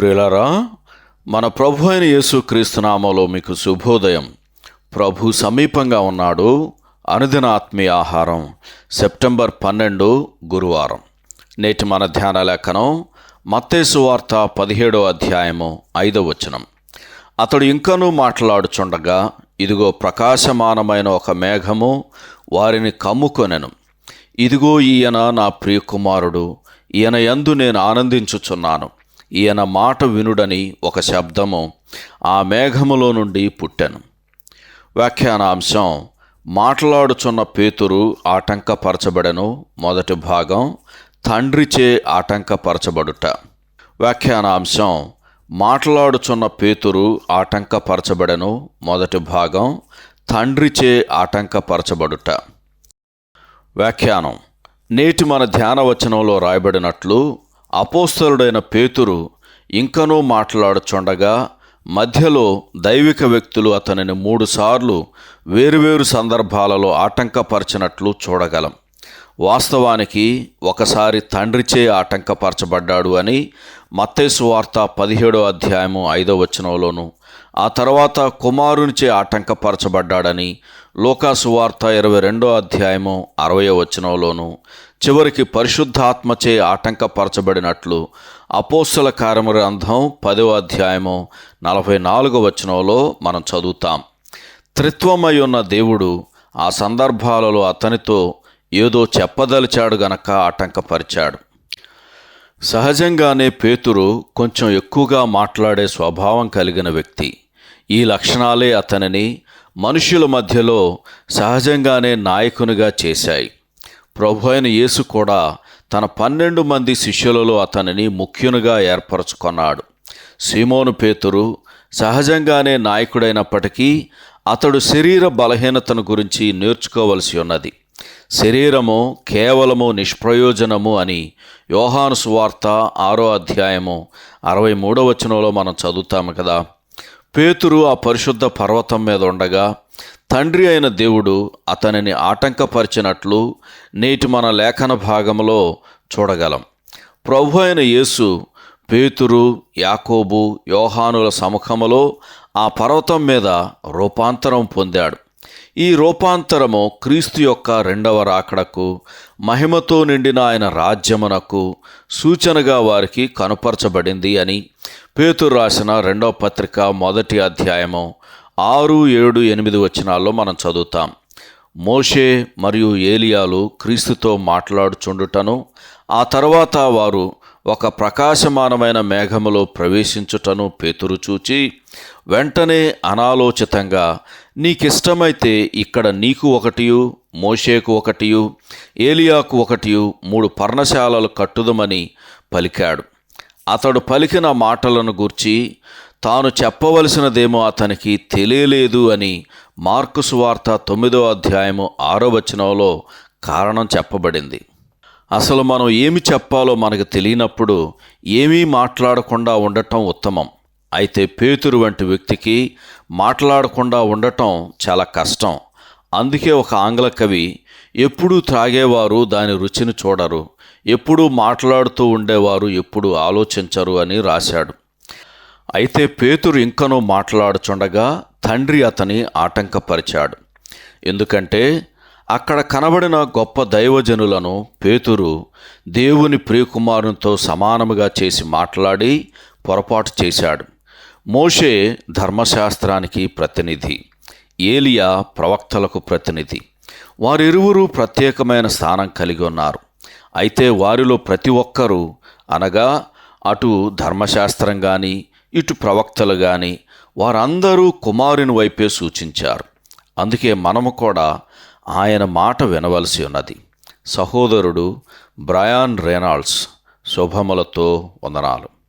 ప్రియులారా మన ప్రభు అయిన యేసు క్రీస్తునామలో మీకు శుభోదయం. ప్రభు సమీపంగా ఉన్నాడు. అనుదిన ఆత్మీయ ఆహారం. సెప్టెంబర్ పన్నెండు గురువారం. నేటి మన ధ్యాన లేఖనం మత్తేసు వార్త పదిహేడో అధ్యాయము ఐదో వచనం. అతడు ఇంకనూ మాట్లాడుచుండగా ఇదిగో ప్రకాశమానమైన ఒక మేఘము వారిని కమ్ముకొనెను. ఇదిగో ఈయన నా ప్రియకుమారుడు ఈయన యందు నేను ఆనందించుచున్నాను. ఈయన మాట వినుడని ఒక శబ్దము ఆ మేఘములో నుండి పుట్టెను. వ్యాఖ్యానాంశం మాట్లాడుచున్న పేతురు ఆటంకపరచబడను. మొదటి భాగం తండ్రిచే ఆటంకపరచబడుట. వ్యాఖ్యానాంశం మాట్లాడుచున్న పేతురు ఆటంకపరచబడను. మొదటి భాగం తండ్రిచే ఆటంకపరచబడుట. వ్యాఖ్యానం నేటి మన ధ్యాన వచనంలో రాయబడినట్లు అపోస్తలుడైన పేతురు ఇంకనూ మాట్లాడుచుండగా మధ్యలో దైవిక వ్యక్తులు అతనిని మూడుసార్లు వేరువేరు సందర్భాలలో ఆటంకపరచినట్లు చూడగలం. వాస్తవానికి ఒకసారి తండ్రిచే ఆటంకపరచబడ్డాడు అని మత్తేసు వార్త పదిహేడో అధ్యాయము ఐదో వచనంలోను ఆ తర్వాత కుమారునిచే ఆటంకపరచబడ్డాడని లోకాసు వార్త ఇరవై రెండో అధ్యాయము అరవయో వచనంలోను చివరికి పరిశుద్ధాత్మచే ఆటంకపరచబడినట్లు అపోస్తుల కార్యగ్రంథం పదవ అధ్యాయము నలభై నాలుగో వచనంలో మనం చదువుతాం. త్రిత్వమై ఉన్న దేవుడు ఆ సందర్భాలలో అతనితో ఏదో చెప్పదలిచాడు గనక ఆటంకపరిచాడు. సహజంగానే పేతురు కొంచెం ఎక్కువగా మాట్లాడే స్వభావం కలిగిన వ్యక్తి. ఈ లక్షణాలే అతనిని మనుషుల మధ్యలో సహజంగానే నాయకునిగా చేశాయి. ప్రభు అయిన యేసు కూడా తన పన్నెండు మంది శిష్యులలో అతనిని ముఖ్యునిగా ఏర్పరచుకున్నాడు. సీమోను పేతురు సహజంగానే నాయకుడైనప్పటికీ అతడు శరీర బలహీనతను గురించి నేర్చుకోవలసి ఉన్నది. శరీరము కేవలము నిష్ప్రయోజనము అని యోహాను సువార్త ఆరో అధ్యాయము అరవై మూడో వచనంలో మనం చదువుతాము కదా. పేతురు ఆ పరిశుద్ధ పర్వతం మీద ఉండగా తండ్రి అయిన దేవుడు అతనిని ఆటంకపరిచినట్లు నేటి మన లేఖన భాగంలో చూడగలం. ప్రభు అయిన యేసు పేతురు యాకోబు యోహానుల సముఖములో ఆ పర్వతం మీద రూపాంతరం పొందాడు. ఈ రూపాంతరము క్రీస్తు యొక్క రెండవ రాకడకు మహిమతో నిండిన ఆయన రాజ్యమునకు సూచనగా వారికి కనుపరచబడింది అని పేతురు రాసిన రెండవ పత్రిక మొదటి అధ్యాయము ఆరు ఏడు ఎనిమిది వచనాల్లో మనం చదువుతాం. మోషే మరియు ఏలియాలు క్రీస్తుతో మాట్లాడుచుండుటను ఆ తర్వాత వారు ఒక ప్రకాశమానమైన మేఘములో ప్రవేశించుటను పేతురు చూచి వెంటనే అనాలోచితంగా నీకిష్టమైతే ఇక్కడ నీకు ఒకటియు మోషేకు ఒకటియు ఏలియాకు ఒకటియు మూడు పర్ణశాలలు కట్టుదమని పలికాడు. అతడు పలికిన మాటలను గూర్చి తాను చెప్పవలసినదేమో అతనికి తెలియలేదు అని మార్కు సువార్త తొమ్మిదో అధ్యాయము ఆరో వచనంలో కారణం చెప్పబడింది. అసలు మనం ఏమి చెప్పాలో మనకు తెలియనప్పుడు ఏమీ మాట్లాడకుండా ఉండటం ఉత్తమం. అయితే పేతురు వంటి వ్యక్తికి మాట్లాడకుండా ఉండటం చాలా కష్టం. అందుకే ఒక ఆంగ్ల కవి ఎప్పుడూ త్రాగేవారు దాని రుచిని చూడరు. ఎప్పుడూ మాట్లాడుతూ ఉండేవారు ఎప్పుడు ఆలోచించరు అని రాశాడు. అయితే పేతురు ఇంకనూ మాట్లాడుచుండగా తండ్రి అతని ఆటంకపరిచాడు. ఎందుకంటే అక్కడ కనబడిన గొప్ప దైవజనులను పేతురు దేవుని ప్రియకుమారునితో సమానముగా చేసి మాట్లాడి పొరపాటు చేశాడు. మోషే ధర్మశాస్త్రానికి ప్రతినిధి ఏలియా ప్రవక్తలకు ప్రతినిధి. వారిరువురు ప్రత్యేకమైన స్థానం కలిగి ఉన్నారు. అయితే వారిలో ప్రతి ఒక్కరూ అనగా అటు ధర్మశాస్త్రం కానీ ఇటు ప్రవక్తలు కానీ వారందరూ కుమారుని వైపే సూచించారు. అందుకే మనము కూడా ఆయన మాట వినవలసి ఉన్నది. సహోదరుడు బ్రయాన్ రేనాల్డ్స్ శుభములతో వందనాలు.